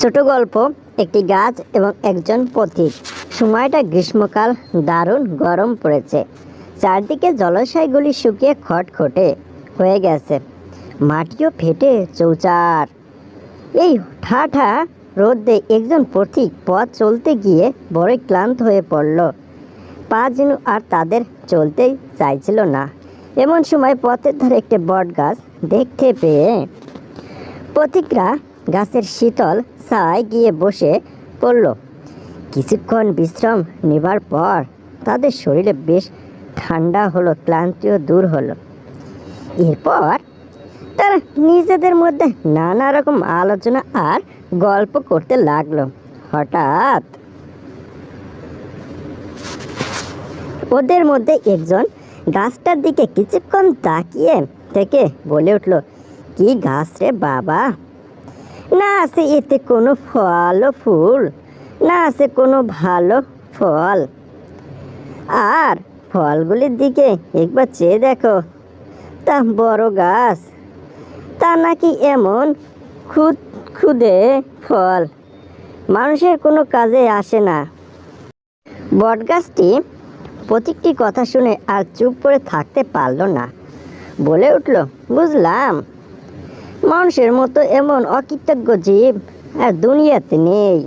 ছোট গল্প, একটি গাছ এবং একজন পথিক। সময়টা গ্রীষ্মকাল, দারুণ গরম পড়েছে। চারদিকে জলাশয়গুলি শুকিয়ে খটখটে হয়ে গেছে। মাটিও ফেটে চৌচার। এই ঠাঠা রোদে একজন পথিক পথ চলতে গিয়ে বড়ই ক্লান্ত হয়ে পড়ল। পা যেন আর তাদের চলতেই চাইছিল না। এমন সময় পথের ধারে একটি বট গাছ দেখতে পেয়ে পথিকরা গাছের শীতল ছায় গিয়ে বসে পড়ল। কিছুক্ষণ বিশ্রাম নেবার পর তাদের শরীরে বেশ ঠান্ডা হলো, ক্লান্তিও দূর হলো। এরপর তারা নিজেদের মধ্যে নানা রকম আলোচনা আর গল্প করতে লাগল। হঠাৎ ওদের মধ্যে একজন গাছটার দিকে কিছুক্ষণ তাকিয়ে থেকে বলে উঠল, কি গাছ রে বাবা? না আছে এতে কোনো ফল ফুল, না আছে কোনো ভালো ফল। আর ফলগুলির দিকে একবার চেয়ে দেখো। তা বড় গাছ, তা নাকি এমন খুদ, খুদে ফল? মানুষের কোনো কাজে আসে না। বটগাছটি প্রতীকটি কথা শুনে আর চুপ করে থাকতে পারল না। বলে উঠল, বুঝলাম। মানুষের মতো এমন অকৃতজ্ঞ জীব আর দুনিয়াতে নেই।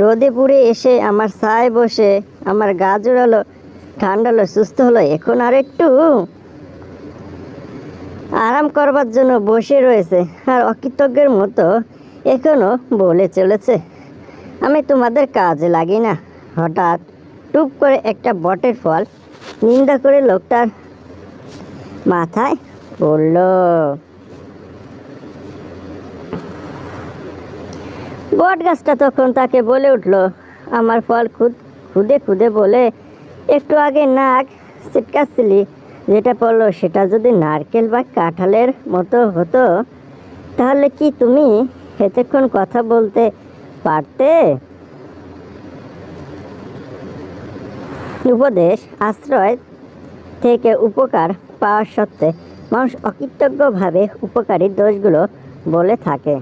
রোদে পুড়ে এসে আমার ছায় বসে, আমার গা জোড়ালো ঠান্ডা হলো, সুস্থ হলো, এখন আর একটু আরাম করবার জন্য বসে রয়েছে আর অকৃতজ্ঞের মতো এখনও বলে চলেছে। আমি তোমাদের কাজে লাগি না। হঠাৎ টুপ করে একটা বটের ফল নিন্দা করে লোকটার মাথায় পড়ল। বট গাছটা তখন তাকে বলে উঠল, আমার ফল খুদ, খুদে খুদে বলে, একটু আগে নাক ছিটকাচ্ছিলি, যেটা পড়ল সেটা যদি নারকেল বা কাঁঠালের মতো হতো, তাহলে কি তুমি এতক্ষণ কথা বলতে পারতে? উপদেশ, আশ্রয় থেকে উপকার পাওয়ার সত্ত্বে মানুষ অকৃতজ্ঞভাবে উপকারী দোষগুলো বলে থাকে।